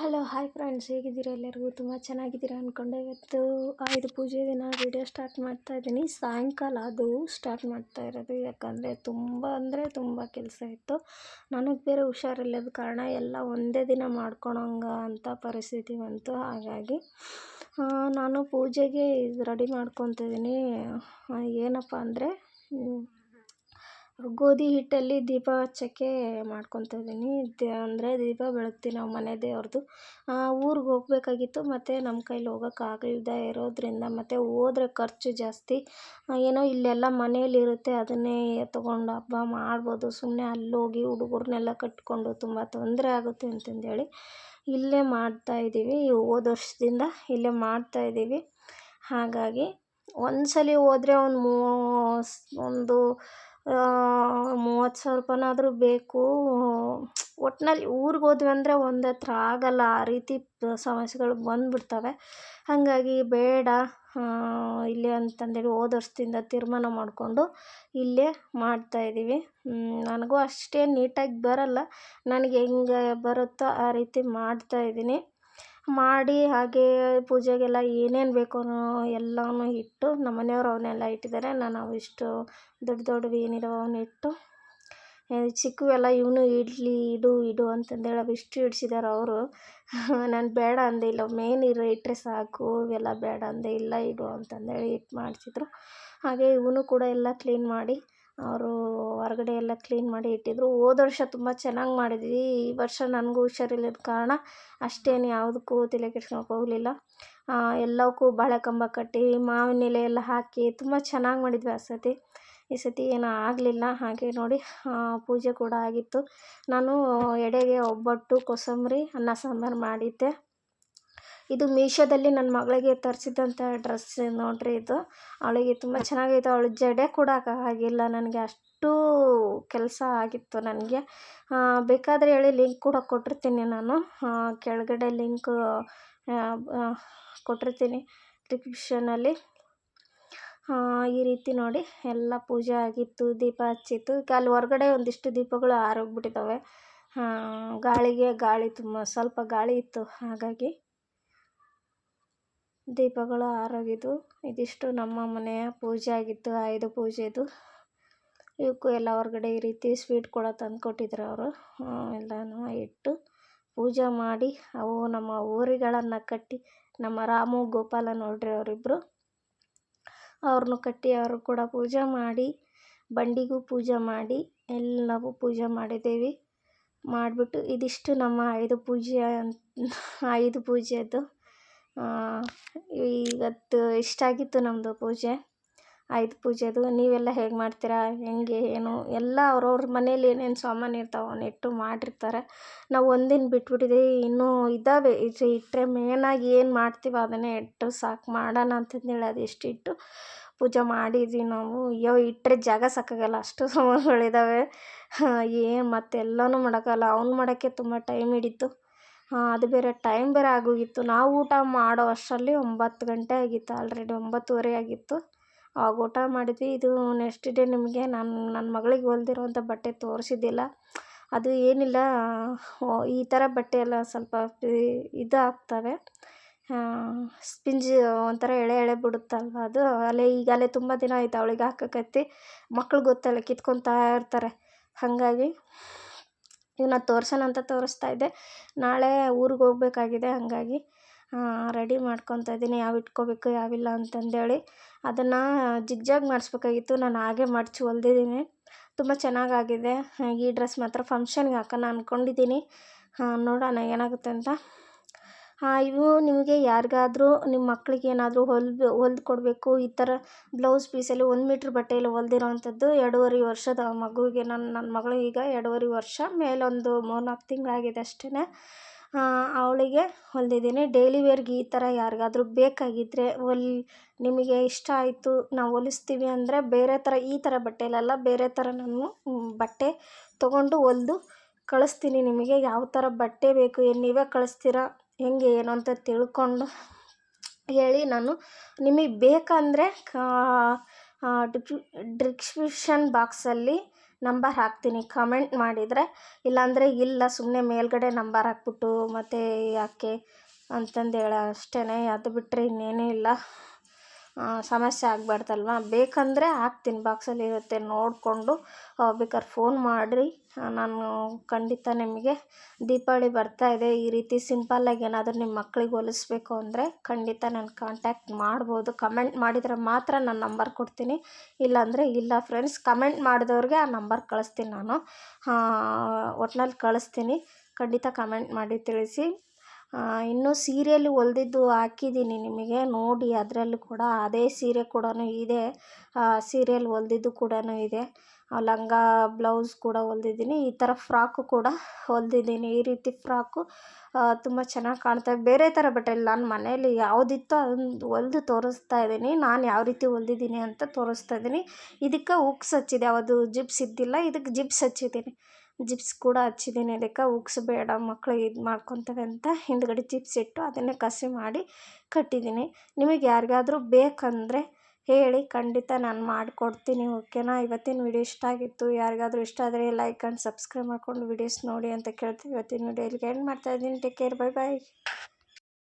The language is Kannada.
ಹಲೋ ಹಾಯ್ ಫ್ರೆಂಡ್ಸ್ ಹೇಗಿದ್ದೀರಾ ಎಲ್ಲರಿಗೂ ತುಂಬ ಚೆನ್ನಾಗಿದ್ದೀರಾ ಅಂದ್ಕೊಂಡೆ ಇವತ್ತು ಆಯುಧ ಪೂಜೆ ದಿನ ವೀಡಿಯೋ ಸ್ಟಾರ್ಟ್ ಮಾಡ್ತಾ ಇದ್ದೀನಿ. ಸಾಯಂಕಾಲ ಅದು ಸ್ಟಾರ್ಟ್ ಮಾಡ್ತಾ ಇರೋದು. ಯಾಕಂದರೆ ತುಂಬ ಅಂದರೆ ತುಂಬ ಕೆಲಸ ಇತ್ತು. ನನಗೆ ಬೇರೆ ಹುಷಾರಿಲ್ಲದ ಕಾರಣ ಎಲ್ಲ ಒಂದೇ ದಿನ ಮಾಡ್ಕೊಳಂಗ ಅಂತ ಪರಿಸ್ಥಿತಿ ಬಂತು. ಹಾಗಾಗಿ ನಾನು ಪೂಜೆಗೆ ಇದು ರೆಡಿ ಮಾಡ್ಕೊತಿದ್ದೀನಿ ಏನಪ್ಪ ಅಂದರೆ ಗೋಧಿ ಹಿಟ್ಟಲ್ಲಿ ದೀಪ ಹಚ್ಚೋಕ್ಕೆ ಮಾಡ್ಕೊಳ್ತಾ ಇದ್ದೀನಿ. ಅಂದರೆ ದೀಪ ಬೆಳಗ್ತೀವಿ ನಾವು ಮನೆ ದೇವ್ರದ್ದು ಊರಿಗೆ ಹೋಗಬೇಕಾಗಿತ್ತು, ಮತ್ತು ನಮ್ಮ ಕೈಲಿ ಹೋಗೋಕ್ಕಾಗಲ್ದೇ ಇರೋದರಿಂದ ಮತ್ತು ಹೋದ್ರೆ ಖರ್ಚು ಜಾಸ್ತಿ. ಏನೋ ಇಲ್ಲೆಲ್ಲ ಮನೇಲಿರುತ್ತೆ ಅದನ್ನೇ ತೊಗೊಂಡು ಹಬ್ಬ ಮಾಡ್ಬೋದು. ಸುಮ್ಮನೆ ಅಲ್ಲೋಗಿ ಹುಡುಗರ್ನೆಲ್ಲ ಕಟ್ಕೊಂಡು ತುಂಬ ತೊಂದರೆ ಆಗುತ್ತೆ ಅಂತಂದೇಳಿ ಇಲ್ಲೇ ಮಾಡ್ತಾಯಿದ್ದೀವಿ ಹೋದ ವರ್ಷದಿಂದ ಇಲ್ಲೇ ಮಾಡ್ತಾಯಿದ್ದೀವಿ ಹಾಗಾಗಿ ಒಂದು ಸಲ ಹೋದ್ರೆ ಒಂದು ಮೂ ಒಂದು ಮೂವತ್ತು ಸಾವಿರ ರೂಪಾಯಿನಾದ್ರೂ ಬೇಕು. ಒಟ್ನಲ್ಲಿ ಊರಿಗೆ ಹೋದ್ವಿ ಅಂದರೆ ಒಂದು ಹತ್ರ ಆಗೋಲ್ಲ. ಆ ರೀತಿ ಸಮಸ್ಯೆಗಳು ಬಂದುಬಿಡ್ತವೆ. ಹಾಗಾಗಿ ಬೇಡ. ಇಲ್ಲೇ ಅಂತಂದೇಳಿ ಹೋದ ವರ್ಷದಿಂದ ತೀರ್ಮಾನ ಮಾಡಿಕೊಂಡು ಇಲ್ಲೇ ಮಾಡ್ತಾಯಿದ್ದೀವಿ ನನಗೂ ಅಷ್ಟೇನು ನೀಟಾಗಿ ಬರಲ್ಲ. ನನಗೆ ಹೆಂಗೆ ಬರುತ್ತೋ ಆ ರೀತಿ ಮಾಡ್ತಾಯಿದ್ದೀನಿ ಮಾಡಿ ಹಾಗೇ ಪೂಜೆಗೆಲ್ಲ ಏನೇನು ಬೇಕೋ ಎಲ್ಲನೂ ಇಟ್ಟು ನಮ್ಮ ಮನೆಯವ್ರು ಅವನ್ನೆಲ್ಲ ಇಟ್ಟಿದ್ದಾರೆ. ನಾನು ಅವಿಷ್ಟು ದೊಡ್ಡ ದೊಡ್ಡವು ಏನಿದಾವೆ ಅವನ್ನ ಇಟ್ಟು ಚಿಕ್ಕವೆಲ್ಲ ಇವನು ಇಡಲಿ ಇಡು ಇಡು ಅಂತಂದೇಳಿ ಅವಿಷ್ಟು ಇಡ್ಸಿದ್ದಾರೆ ಅವರು. ನಾನು ಬೇಡ ಅಂದೆ ಇಲ್ಲ ಮೇನ್ ಇರೋ ಇಟ್ಟರೆ ಸಾಕು, ಇವೆಲ್ಲ ಬೇಡ ಅಂದೆ ಇಲ್ಲ, ಇಡು ಅಂತಂದೇಳಿ ಇಟ್ಟು ಮಾಡಿಸಿದ್ರು. ಹಾಗೆ ಇವನು ಕೂಡ ಎಲ್ಲ ಕ್ಲೀನ್ ಮಾಡಿ ಅವರು ಹೊರಗಡೆ ಎಲ್ಲ ಕ್ಲೀನ್ ಮಾಡಿ ಇಟ್ಟಿದ್ರು. ಹೋದ ವರ್ಷ ತುಂಬ ಚೆನ್ನಾಗಿ ಮಾಡಿದ್ವಿ. ಈ ವರ್ಷ ನನಗೂ ಹುಷಾರಿಲ್ಲದ ಕಾರಣ ಅಷ್ಟೇನು ಯಾವುದಕ್ಕೂ ತಲೆ ಕೆಡ್ಸ್ಕೊಳಕ್ಕೆ ಹೋಗಲಿಲ್ಲ. ಎಲ್ಲವಕ್ಕೂ ಬಾಳೆಕಂಬ ಕಟ್ಟಿ, ಮಾವಿನ ಎಲೆ ಎಲ್ಲ ಹಾಕಿ ತುಂಬ ಚೆನ್ನಾಗಿ ಮಾಡಿದ್ವಿ ಆ ಸತಿ. ಈ ಸತಿ ಏನೂ ಆಗಲಿಲ್ಲ. ಹಾಗೆ ನೋಡಿ ಪೂಜೆ ಕೂಡ ಆಗಿತ್ತು. ನಾನು ಎಡೆಗೆ ಒಬ್ಬಟ್ಟು ಕೋಸಂಬರಿ, ಅನ್ನ ಸಾಂಬಾರು ಮಾಡಿದ್ದೆ. ಇದು ಮೀಶೋದಲ್ಲಿ ನನ್ನ ಮಗಳಿಗೆ ತರಿಸಿದಂಥ ಡ್ರೆಸ್ ನೋಡಿರಿ ಇದು. ಅವಳಿಗೆ ತುಂಬ ಚೆನ್ನಾಗೈತೆ. ಅವಳು ಜಡೆ ಕೂಡ ಆಗಿಲ್ಲ. ನನಗೆ ಅಷ್ಟು ಕೆಲಸ ಆಗಿತ್ತು ನನಗೆ. ಬೇಕಾದರೆ ಹೇಳಿ ಲಿಂಕ್ ಕೂಡ ಕೊಟ್ಟಿರ್ತೀನಿ ನಾನು. ಕೆಳಗಡೆ ಲಿಂಕ್ ಕೊಟ್ಟಿರ್ತೀನಿ ಡಿಸ್ಕ್ರಿಪ್ಷನಲ್ಲಿ ಈ ರೀತಿ ನೋಡಿ. ಎಲ್ಲ ಪೂಜೆ ಆಗಿತ್ತು, ದೀಪ ಹಚ್ಚಿತ್ತು. ಈಗ ಅಲ್ಲಿ ಹೊರಗಡೆ ಒಂದಿಷ್ಟು ದೀಪಗಳು ಆರೋಗ್ಬಿಟ್ಟಿದ್ದಾವೆ ಗಾಳಿಗೆ ಗಾಳಿ ತುಂಬ, ಸ್ವಲ್ಪ ಗಾಳಿ ಇತ್ತು ಹಾಗಾಗಿ. ದೀಪಗಳು ಆರೋಗಿದ್ದು ಇದಿಷ್ಟು ನಮ್ಮ ಮನೆಯ ಪೂಜೆ ಆಗಿತ್ತು, ಆಯುಧ ಪೂಜೆದು ಇವಕ್ಕೂ ಎಲ್ಲ ಹೊರ್ಗಡೆ ಈ ರೀತಿ ಸ್ವೀಟ್ ಕೂಡ ತಂದು ಕೊಟ್ಟಿದ್ರು ಅವರು. ಎಲ್ಲನೂ ಇಟ್ಟು ಪೂಜೆ ಮಾಡಿ ಅವು ನಮ್ಮ ಊರಿಗಳನ್ನು ಕಟ್ಟಿ, ನಮ್ಮ ರಾಮು, ಗೋಪಾಲ ನೋಡ್ರಿ ಅವರಿಬ್ಬರು ಅವ್ರನ್ನು ಕಟ್ಟಿ ಅವರು ಕೂಡ ಪೂಜೆ ಮಾಡಿ, ಬಂಡಿಗೂ ಪೂಜೆ ಮಾಡಿ ಎಲ್ಲವೂ ಪೂಜೆ ಮಾಡಿದ್ದೀವಿ. ಮಾಡಿಬಿಟ್ಟು ಇದಿಷ್ಟು ನಮ್ಮ ಆಯುಧ ಪೂಜೆ ಆಯುಧ ಪೂಜೆದು ಇವತ್ತು ಇಷ್ಟಾಗಿತ್ತು ನಮ್ಮದು ಪೂಜೆ. ಆಯುಧ ಪೂಜೆದು ನೀವೆಲ್ಲ ಹೇಗೆ ಮಾಡ್ತೀರಾ? ಹೆಂಗೆ, ಏನು? ಎಲ್ಲ ಅವ್ರವ್ರ ಮನೇಲಿ ಏನೇನು ಸಾಮಾನು ಇರ್ತಾವೆ ಅವನ್ನ ಇಟ್ಟು ಮಾಡಿರ್ತಾರೆ. ನಾವು ಒಂದಿನ ಬಿಟ್ಬಿಟ್ಟಿದ್ದೀವಿ ಇನ್ನೂ ಇದ್ದಾವೆ ಇದು ಇಟ್ಟರೆ ಮೇನಾಗಿ ಏನು ಮಾಡ್ತೀವಿ ಅದನ್ನೇ ಇಟ್ಟು ಸಾಕು, ಮಾಡೋಣ ಅಂತಂದೇಳಿ ಅದೆಷ್ಟು ಇಟ್ಟು ಪೂಜೆ ಮಾಡಿದ್ವಿ ನಾವು. ಅಯ್ಯೋ ಇಟ್ಟರೆ ಜಾಗ ಸಾಕಾಗಲ್ಲ. ಅಷ್ಟು ಸಾಮಾನುಗಳಿದ್ದಾವೆ ಏನು ಮತ್ತೆಲ್ಲನೂ ಮಾಡೋಕ್ಕಲ್ಲ ಅವ್ನು ಮಾಡೋಕ್ಕೆ ತುಂಬ ಟೈಮ್ ಹಿಡೀತು. ಅದು ಬೇರೆ ಟೈಮ್ ಬೇರೆ ಆಗೋಗಿತ್ತು. ನಾವು ಊಟ ಮಾಡೋ ಅಷ್ಟರಲ್ಲಿ ಒಂಬತ್ತು ಗಂಟೆ ಆಗಿತ್ತು ಆಲ್ರೆಡಿ ಒಂಬತ್ತುವರೆ ಆಗಿತ್ತು. ಆವಾಗ ಊಟ ಮಾಡಿದ್ವಿ. ಇದು ನೆಕ್ಸ್ಟ್ ಡೇ ನಿಮಗೆ ನಾನು ನನ್ನ ಮಗಳಿಗೆ ಹೊಲ್ದಿರುವಂಥ ಬಟ್ಟೆ ತೋರಿಸಿದ್ದಿಲ್ಲ. ಅದು ಏನಿಲ್ಲ ಈ ಥರ ಬಟ್ಟೆ ಎಲ್ಲ ಸ್ವಲ್ಪ ಇದು ಆಗ್ತವೆ ಸ್ಪಿಂಜ್ ಒಂಥರ ಎಳೆ ಎಳೆ ಬಿಡುತ್ತಲ್ವ ಅದು? ಅಲ್ಲೇ ಈಗ, ಅಲ್ಲೇ ತುಂಬ ದಿನ ಆಯ್ತು ಅವಳಿಗೆ ಹಾಕಕತ್ತಿ. ಮಕ್ಳು ಗೊತ್ತಲ್ಲ ಕಿತ್ಕೊತಾ ಇರ್ತಾರೆ. ಹಾಗಾಗಿ ಇವನ್ನ ತೋರ್ಸೋಣ ಅಂತ ತೋರಿಸ್ತಾ ಇದ್ದೆ. ನಾಳೆ ಊರಿಗೆ ಹೋಗ್ಬೇಕಾಗಿದೆ, ಹಾಗಾಗಿ ರೆಡಿ ಮಾಡ್ಕೊತಾ ಇದ್ದೀನಿ. ಯಾವ ಇಟ್ಕೋಬೇಕು, ಯಾವಿಲ್ಲ ಅಂತಂದೇಳಿ. ಅದನ್ನು ಜಿಗ್ಜಾಗ್ ಮಾಡಿಸ್ಬೇಕಾಗಿತ್ತು. ನಾನು ಹಾಗೆ ಮಡ್ಚಿ ಹೊಲ್ದಿದ್ದೀನಿ. ತುಂಬ ಚೆನ್ನಾಗಾಗಿದೆ. ಈ ಡ್ರೆಸ್ ಮಾತ್ರ ಫಂಕ್ಷನ್ಗೆ ಹಾಕೋಣ ಅಂದ್ಕೊಂಡಿದ್ದೀನಿ ನೋಡೋಣ ಏನಾಗುತ್ತೆ ಅಂತ. ಇವು ನಿಮಗೆ ಯಾರಿಗಾದರೂ ನಿಮ್ಮ ಮಕ್ಕಳಿಗೆ ಏನಾದರೂ ಹೊಲ್ದು ಹೊಲ್ದು ಕೊಡಬೇಕು, ಈ ಥರ ಬ್ಲೌಸ್ ಪೀಸಲ್ಲಿ ಒಂದು ಮೀಟ್ರ್ ಬಟ್ಟೆಯಲ್ಲಿ ಹೊಲ್ದಿರೋವಂಥದ್ದು ಎರಡೂವರೆ ವರ್ಷದ ಮಗುವಿಗೆ ನನ್ನ ನನ್ನ ಮಗಳಿಗೆ ಈಗ ಎರಡೂವರೆ ವರ್ಷ, ಮೇಲೊಂದು ಮೂರು ನಾಲ್ಕು ತಿಂಗಳಾಗಿದೆ ಅಷ್ಟೇ ಅವಳಿಗೆ ಹೊಲ್ದಿದ್ದೀನಿ. ಡೈಲಿ ವೇರ್ಗೆ ಈ ಥರ ಯಾರಿಗಾದ್ರೂ ಬೇಕಾಗಿದ್ದರೆ ಹೊಲ್, ನಿಮಗೆ ಇಷ್ಟ ಆಯಿತು, ನಾವು ಹೊಲಿಸ್ತೀವಿ ಅಂದರೆ ಬೇರೆ ಥರ ಈ ಥರ ಬಟ್ಟೆಯಲ್ಲೆಲ್ಲ ಬೇರೆ ಥರ ನಾನು ಬಟ್ಟೆ ತೊಗೊಂಡು ಹೊಲ್ದು ಕಳಿಸ್ತೀನಿ ನಿಮಗೆ. ಯಾವ ಥರ ಬಟ್ಟೆ ಬೇಕು, ಏನು ನೀವೇ ಕಳಿಸ್ತೀರಾ? ಹೆಂಗೆ ಏನು ಅಂತ ತಿಳ್ಕೊಂಡು ಹೇಳಿ ನಾನು ನಿಮಗೆ ಬೇಕಂದರೆ ಡಿಸ್ಕ್ರಿಪ್ಷನ್ ಬಾಕ್ಸಲ್ಲಿ ನಂಬರ್ ಹಾಕ್ತೀನಿ. ಕಮೆಂಟ್ ಮಾಡಿದರೆ, ಇಲ್ಲಾಂದರೆ ಇಲ್ಲ ಸುಮ್ಮನೆ ಮೇಲ್ಗಡೆ ನಂಬರ್ ಹಾಕ್ಬಿಟ್ಟು ಮತ್ತು ಯಾಕೆ ಅಂತಂದು ಹೇಳ. ಅಷ್ಟೇ ಅದು ಬಿಟ್ಟರೆ ಇನ್ನೇನೂ ಇಲ್ಲ. ಸಮಸ್ಯೆ ಆಗಬಾರ್ದಲ್ವ? ಬೇಕಂದರೆ ಹಾಕ್ತೀನಿ. ಬಾಕ್ಸಲ್ಲಿ ಇರುತ್ತೆ, ನೋಡಿಕೊಂಡು ಬೇಕಾದ್ರೆ ಫೋನ್ ಮಾಡಿರಿ. ನಾನು ಖಂಡಿತ ನಿಮಗೆ ದೀಪಾವಳಿ ಬರ್ತಾ ಇದೆ. ಈ ರೀತಿ ಸಿಂಪಲ್ಲಾಗಿ ಏನಾದರೂ ನಿಮ್ಮ ಮಕ್ಳಿಗೆ ಹೊಲಿಸ್ಬೇಕು ಅಂದರೆ ಖಂಡಿತ ನಾನು ಕಾಂಟ್ಯಾಕ್ಟ್ ಮಾಡ್ಬೋದು. ಕಮೆಂಟ್ ಮಾಡಿದರೆ ಮಾತ್ರ ನಾನು ನಂಬರ್ ಕೊಡ್ತೀನಿ. ಇಲ್ಲಾಂದರೆ ಇಲ್ಲ ಫ್ರೆಂಡ್ಸ್ ಕಮೆಂಟ್ ಮಾಡಿದವ್ರಿಗೆ ಆ ನಂಬರ್ ಕಳಿಸ್ತೀನಿ ನಾನು. ಒಟ್ನಲ್ಲಿ ಕಳಿಸ್ತೀನಿ. ಖಂಡಿತ ಕಮೆಂಟ್ ಮಾಡಿ ತಿಳಿಸಿ. ಇನ್ನೂ ಸೀರೆಯಲ್ಲಿ ಹೊಲ್ದಿದ್ದು ಹಾಕಿದ್ದೀನಿ ನಿಮಗೆ. ನೋಡಿ, ಅದರಲ್ಲೂ ಕೂಡ ಅದೇ ಸೀರೆ ಕೂಡ ಇದೆ. ಸೀರೆಯಲ್ಲಿ ಹೊಲ್ದಿದ್ದು ಕೂಡ ಇದೆ. ಲಂಗ ಬ್ಲೌಸ್ ಕೂಡ ಹೊಲ್ದಿದ್ದೀನಿ, ಈ ಥರ ಫ್ರಾಕು ಕೂಡ ಹೊಲ್ದಿದ್ದೀನಿ. ಈ ರೀತಿ ಫ್ರಾಕು ತುಂಬ ಚೆನ್ನಾಗಿ ಕಾಣ್ತವೆ ಬೇರೆ ಥರ ಬಟ್ಟೆ ನಾನು ಮನೇಲಿ ಯಾವುದಿತ್ತೋ ಅದನ್ನು ಹೊಲ್ದು ತೋರಿಸ್ತಾ ಇದ್ದೀನಿ. ನಾನು ಯಾವ ರೀತಿ ಹೊಲ್ದಿದ್ದೀನಿ ಅಂತ ತೋರಿಸ್ತಾ ಇದ್ದೀನಿ. ಇದಕ್ಕೆ ಉಕ್ಸ್ ಹಚ್ಚಿದೆ. ಯಾವುದು ಜಿಪ್ಸ್ ಇದ್ದಿಲ್ಲ, ಇದಕ್ಕೆ ಜಿಪ್ಸ್ ಹಚ್ಚಿದ್ದೀನಿ. ಜಿಪ್ಸ್ ಕೂಡ ಹಚ್ಚಿದ್ದೀನಿ. ಇದಕ್ಕೆ ಉಕ್ಸ್ ಬೇಡ ಮಕ್ಕಳು ಇದು ಮಾಡ್ಕೊತವೆ ಅಂತ ಹಿಂದ್ಗಡೆ ಜಿಪ್ಸ್ ಇಟ್ಟು ಅದನ್ನೇ ಕಸಿ ಮಾಡಿ ಕಟ್ಟಿದ್ದೀನಿ. ನಿಮಗೆ ಯಾರಿಗಾದರೂ ಬೇಕಂದರೆ ಹೇಳಿ ಖಂಡಿತ ನಾನು ಮಾಡಿಕೊಡ್ತೀನಿ, ಓಕೆನಾ? ಇವತ್ತಿನ ವಿಡಿಯೋ ಇಷ್ಟ ಆಗಿತ್ತು, ಯಾರಿಗಾದ್ರೂ ಇಷ್ಟ ಆದರೆ ಲೈಕ್ ಆ್ಯಂಡ್ ಸಬ್ಸ್ಕ್ರೈಬ್ ಮಾಡ್ಕೊಂಡು ವಿಡಿಯೋಸ್ ನೋಡಿ ಅಂತ ಕೇಳ್ತೀನಿ. ಇವತ್ತಿನ ವಿಡಿಯೋ ಇಲ್ಲಿಗೆ ಎಂಡ್ ಮಾಡ್ತಾಯಿದ್ದೀನಿ ಟೇಕ್ ಕೇರ್ ಬೈ ಬಾಯ್